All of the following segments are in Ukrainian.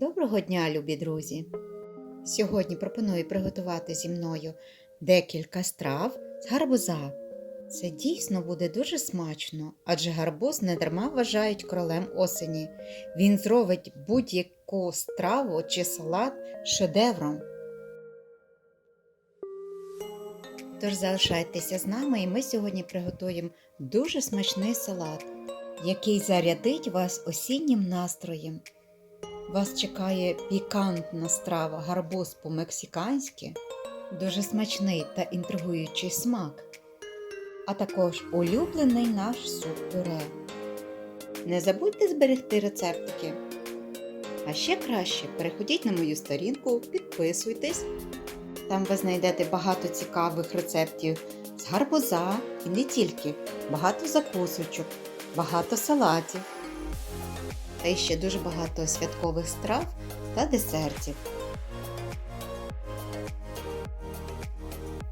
Доброго дня, любі друзі! Сьогодні пропоную приготувати зі мною декілька страв з гарбуза. Це дійсно буде дуже смачно, адже гарбуз не дарма вважають королем осені. Він зробить будь-яку страву чи салат шедевром. Тож залишайтеся з нами, і ми сьогодні приготуємо дуже смачний салат, який зарядить вас осіннім настроєм. Вас чекає пікантна страва гарбуз по-мексиканськи, дуже смачний та інтригуючий смак, а також улюблений наш суп-пюре. Не забудьте зберегти рецептики. А ще краще переходіть на мою сторінку, підписуйтесь. Там ви знайдете багато цікавих рецептів з гарбуза і не тільки, багато закусочок, багато салатів та й ще дуже багато святкових страв та десертів.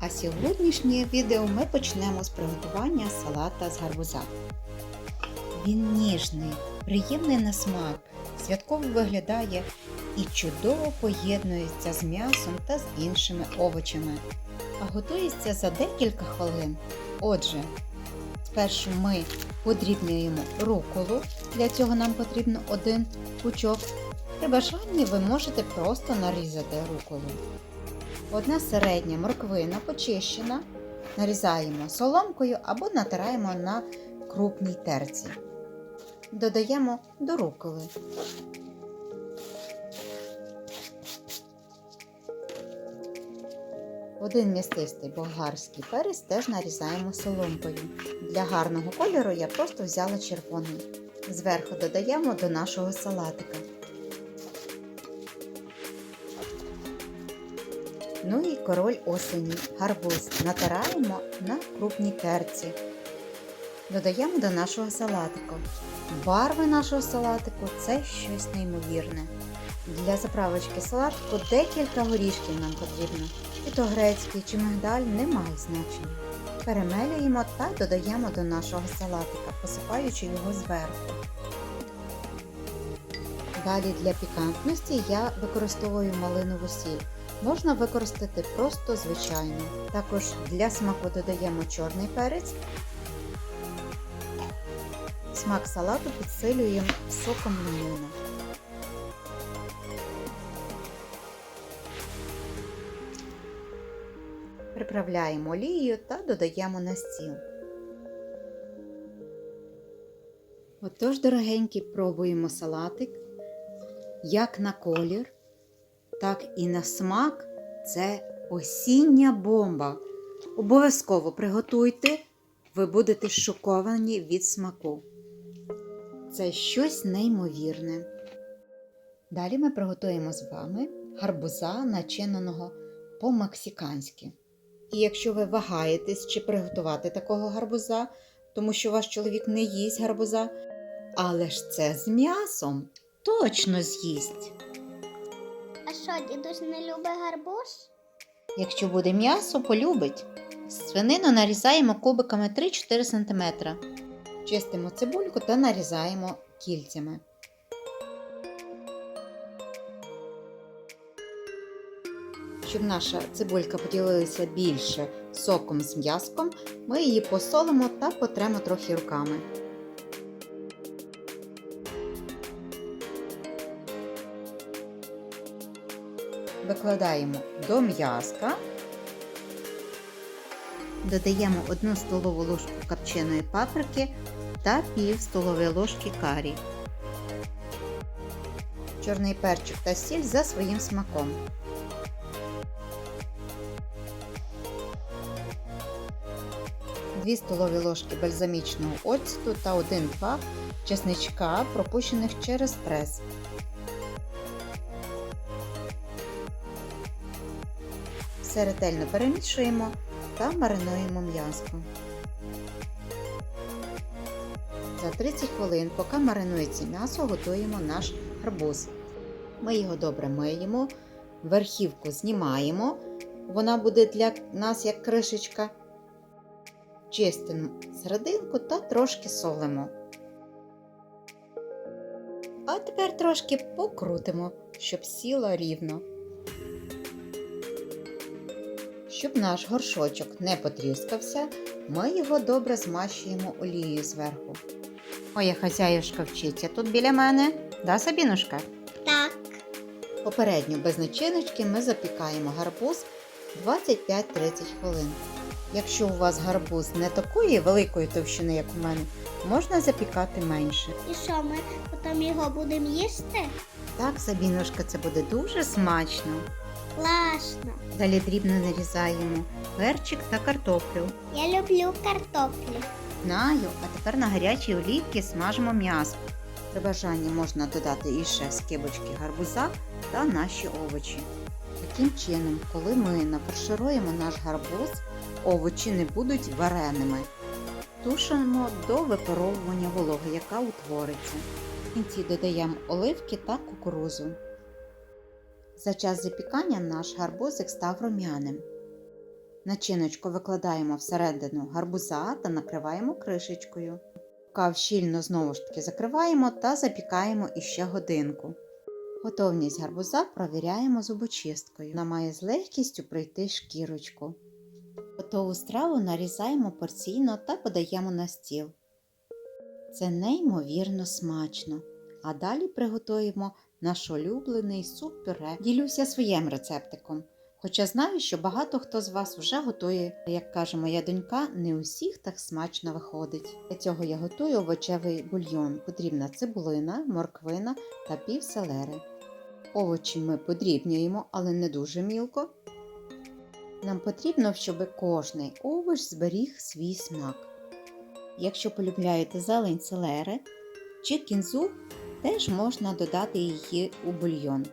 А сьогоднішнє відео ми почнемо з приготування салата з гарбуза. Він ніжний, приємний на смак, святково виглядає і чудово поєднується з м'ясом та з іншими овочами, а готується за декілька хвилин. Отже, спершу ми подрібнюємо руколу. Для цього нам потрібно один пучок. При бажанні ви можете просто нарізати руколу. Одна середня морквина почищена. Нарізаємо соломкою або натираємо на крупній терці. Додаємо до руколи. Один м'ястистий болгарський перець теж нарізаємо соломкою. Для гарного кольору я просто взяла червоний. Зверху додаємо до нашого салатика. Ну і король осені, гарбуз натираємо на крупній терці. Додаємо до нашого салатику. Барви нашого салатику це щось неймовірне. Для заправочки салатику декілька горішків нам потрібно. Чи то грецький, чи мигдаль не має значення. Перемелюємо та додаємо до нашого салатика, посипаючи його зверху. Далі для пікантності я використовую малинову сіль. Можна використати просто звичайно. Також для смаку додаємо чорний перець. Смак салату підсилюємо соком лимона. Приправляємо олією та додаємо на стіл. Отож, дорогенькі, пробуємо салатик. Як на колір, так і на смак це осіння бомба. Обов'язково приготуйте, ви будете шоковані від смаку. Це щось неймовірне. Далі ми приготуємо з вами гарбуза, начиненого по-мексиканськи. І якщо ви вагаєтесь, чи приготувати такого гарбуза, тому що ваш чоловік не їсть гарбуза, але ж це з м'ясом точно з'їсть. А що, дідусь не любить гарбуз? Якщо буде м'ясо, полюбить. Свинину нарізаємо кубиками 3-4 см. Чистимо цибульку та нарізаємо кільцями. Щоб наша цибулька поділилася більше соком з м'язком, ми її посолимо та потремо трохи руками. Викладаємо до м'язка. Додаємо 1 столову ложку копченої паприки та пів столової ложки карі. Чорний перчик та сіль за своїм смаком. Дві столові ложки бальзамічного оцту та 1-2 чесничка, пропущених через прес. Все ретельно перемішуємо та маринуємо м'язко. За 30 хвилин, поки маринується м'ясо, готуємо наш гарбуз. Ми його добре миємо, верхівку знімаємо, вона буде для нас як кришечка. Чистимо серединку та трошки солимо. А тепер трошки покрутимо, щоб сіло рівно. Щоб наш горшочок не потріскався, ми його добре змащуємо олією зверху. Моя хазяюшка вчиться тут біля мене. Да, Сабінушка? Так. Попередньо без начиночки ми запікаємо гарбуз 25-30 хвилин. Якщо у вас гарбуз не такої великої товщини, як у мене, можна запікати менше. І що ми потім його будемо їсти? Так, Сабінушка, це буде дуже смачно. Класно. Далі дрібно нарізаємо перчик та картоплю. Я люблю картоплю. Знаю, а тепер на гарячій олійці смажимо м'ясо. При бажанні можна додати іще скибочки гарбуза та наші овочі. Таким чином, коли ми нафаршируємо наш гарбуз, овочі не будуть вареними. Тушимо до випаровування вологи, яка утвориться. В кінці додаємо оливки та кукурузу. За час запікання наш гарбузик став рум'яним. Начиночку викладаємо всередину гарбуза та накриваємо кришечкою. Кав щільно знову ж таки закриваємо та запікаємо іще годинку. Готовність гарбуза провіряємо зубочисткою. Вона має з легкістю пройти шкірочку. Готову страву нарізаємо порційно та подаємо на стіл. Це неймовірно смачно. А далі приготуємо наш улюблений суп-пюре. Ділюся своїм рецептиком. Хоча знаю, що багато хто з вас вже готує, як каже моя донька, не усіх так смачно виходить. Для цього я готую овочевий бульйон. Потрібна цибулина, морквина та пів селери. Овочі ми подрібнюємо, але не дуже мілко. Нам потрібно, щоб кожний овоч зберіг свій смак. Якщо полюбляєте зелень селери чи кінзу, теж можна додати її у бульйон.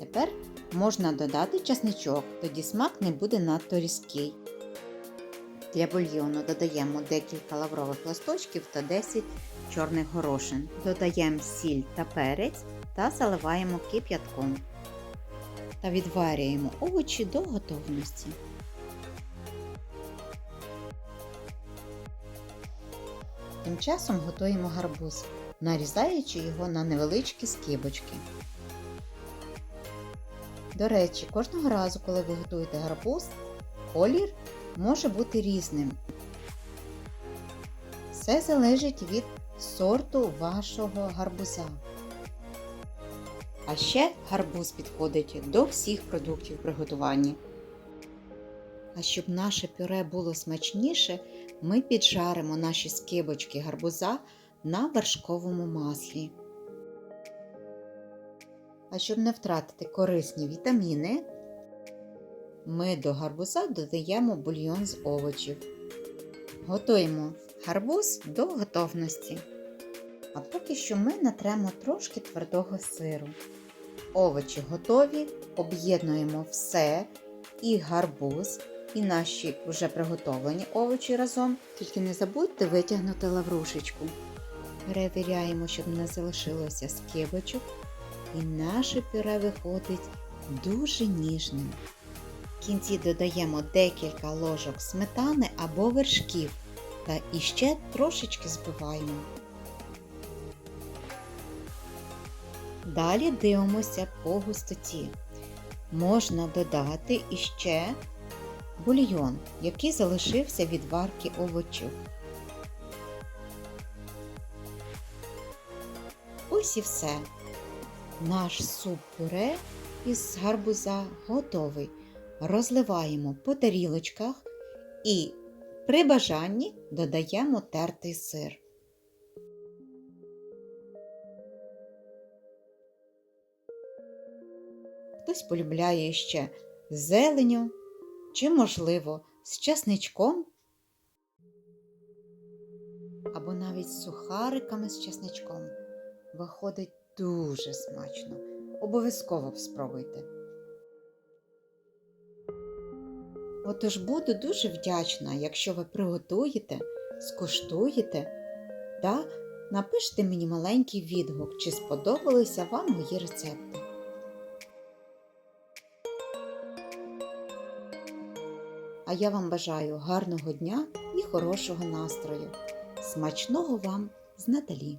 Тепер можна додати часничок, тоді смак не буде надто різкий. Для бульйону додаємо декілька лаврових листочків та 10 чорних горошин. Додаємо сіль та перець та заливаємо кип'ятком. Та відварюємо овочі до готовності. Тим часом готуємо гарбуз, нарізаючи його на невеличкі скибочки. До речі, кожного разу, коли ви готуєте гарбуз, колір може бути різним. Все залежить від сорту вашого гарбуза. А ще гарбуз підходить до всіх продуктів приготування. А щоб наше пюре було смачніше, ми піджаримо наші скибочки гарбуза на вершковому маслі. А щоб не втратити корисні вітаміни, ми до гарбуза додаємо бульйон з овочів. Готуємо гарбуз до готовності. А поки що ми натремо трошки твердого сиру. Овочі готові, об'єднуємо все, і гарбуз, і наші вже приготовлені овочі разом. Тільки не забудьте витягнути лаврушечку. Перевіряємо, щоб не залишилося скибочок. І наше пюре виходить дуже ніжним. В кінці додаємо декілька ложок сметани або вершків та іще трошечки збиваємо. Далі дивимося по густоті. Можна додати іще бульйон, який залишився від варки овочів. Ось і все. Наш суп-пюре із гарбуза готовий. Розливаємо по тарілочках і при бажанні додаємо тертий сир. Хтось полюбляє ще зеленю чи, можливо, з часничком або навіть з сухариками з часничком. Виходить дуже смачно. Обов'язково спробуйте. Отож буду дуже вдячна, якщо ви приготуєте, скуштуєте та напишете мені маленький відгук, чи сподобалися вам мої рецепти. А я вам бажаю гарного дня і хорошого настрою. Смачного вам з Наталі!